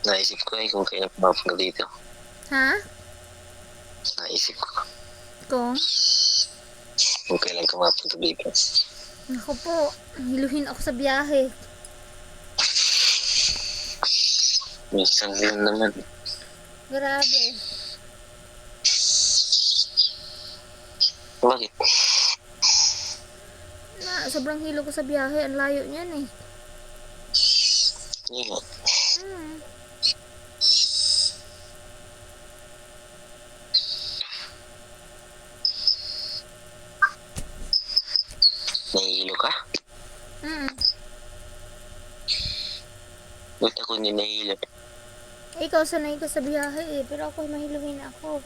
Naisip ko eh kung kailan pumapunta dito. Ha? Naisip ko Kung? kung kailan ka mapunta dito. Ako po, hiluhin ako sa biyahe. Minsan yun naman. Grabe. Bakit? Na, sobrang hilo ko sa biyahe. Ang layo niyan eh. Nga. Hmm. Nahihilo ka? Hmm. Ba't ako hindi nahihilo? Ikaw, sanay ka sa biyahe eh. Pero ako, mahiluhin ako.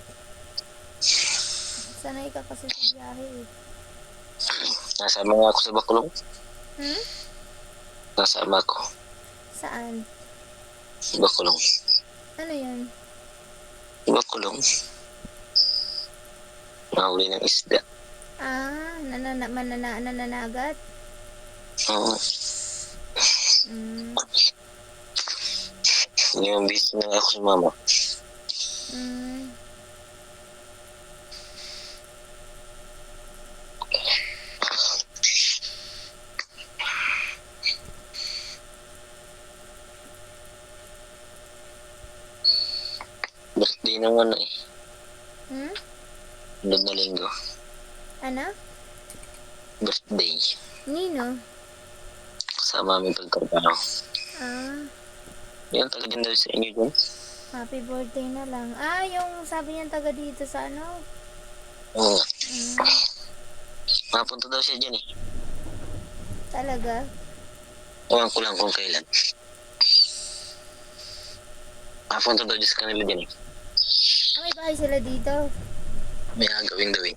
Sanay ka kasi sa biyahe eh. Nasama nga ako sa Bakulong. Hmm? Nasama ako Saan? sa Bakulong. Ano yan? Bakulong. Mahuli ng isda. Ah, nanana, manana, nananagat? Oo. Hmm. Yung busy na ako sa mama. Hmm. Birthday ng ano eh. Hmm? Sunod na linggo. Ano? Birthday. Nino? Kasama aming pagtrabaho. Ah, Yan, taga din daw sa inyo dyan. happy birthday na lang. Ah, yung sabi niyan taga dito sa ano? Oo. Hmm. Mapunta daw siya dyan eh. Talaga? Ewan ko lang kung kailan. Mapunta daw dyan sa kanila dyan eh. Ah, may bahay sila dito. May agawin daw eh.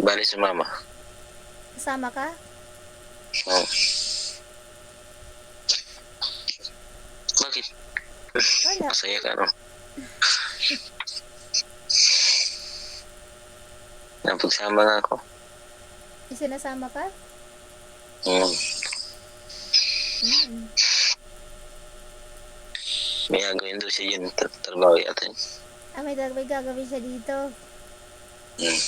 Bali sa mama. Kasama ka? Oo. Bakit? Wala. Masaya ka, no? Napagsama nga ako. May sinasama ka? Mm. Hmm. May agawin daw siya. Tat- Trabaho yata. yun. Ah, may, may gagawin siya dito. Mm.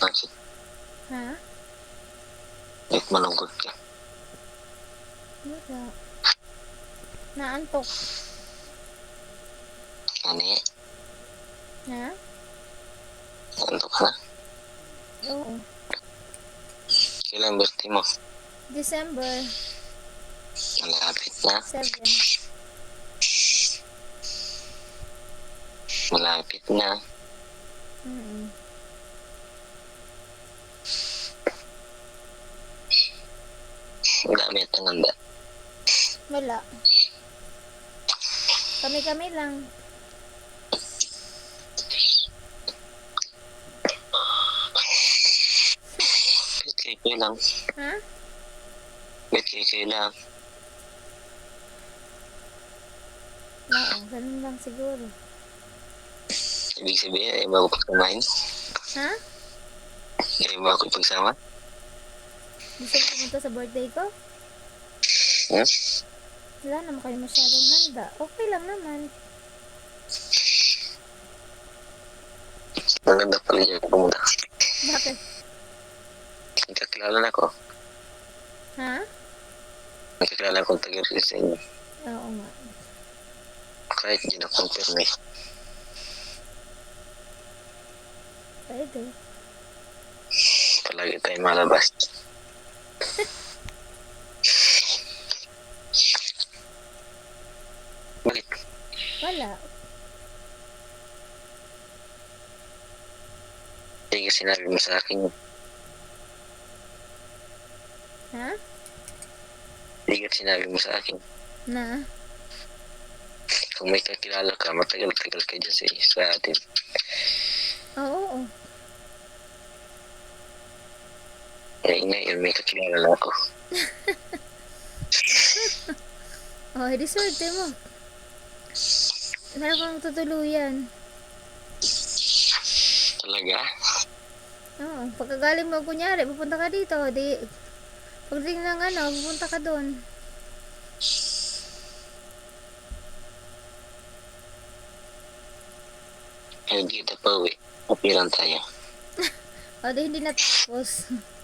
Bakit? Ha? Bakit malungkot ka? Wala. Naantok. Ano eh? Ha? Ano ka na? Oo. Kailan birthday mo? December Malapit na. 7. Malapit na. Mm Ang dami at ang handa. Wala. Kami-kami lang. Ba't kay lang? Ha? Ba't kay lang? Oo, ganun lang siguro. Ibig sabihin, ay ba ako pagsamahin? Ha? Ay ba ako pagsama? Gusto mo pumunta sa birthday ko? Hmm? Wala naman kayo masyadong handa. Okay lang naman. Ang ganda pala dyan pumunta. Bakit? Nagkakilala na ako. Ha? Nagkakilala akong taga rin sa inyo. Oo nga. Kahit di na confirm eh. Pwede. Palagi tayo malabas. Bakit? Wala. Hindi ka sinabi mo sa akin. Ha? Hindi ka sinabi mo sa akin. Na? Kung may kakilala ka, matagal-tagal ka dyan sa, sa atin. Oo, oo. Eh, ngayon may kakilala na ako. Oh, edi swerte mo. Meron kang tutuluyan. Talaga? Oo, pagkagaling mo, kunyari, pupunta ka dito, di, pagdating ng ano, pupunta ka doon. Hindi kita pa uwi. Papiran tayo. O, di hindi natapos.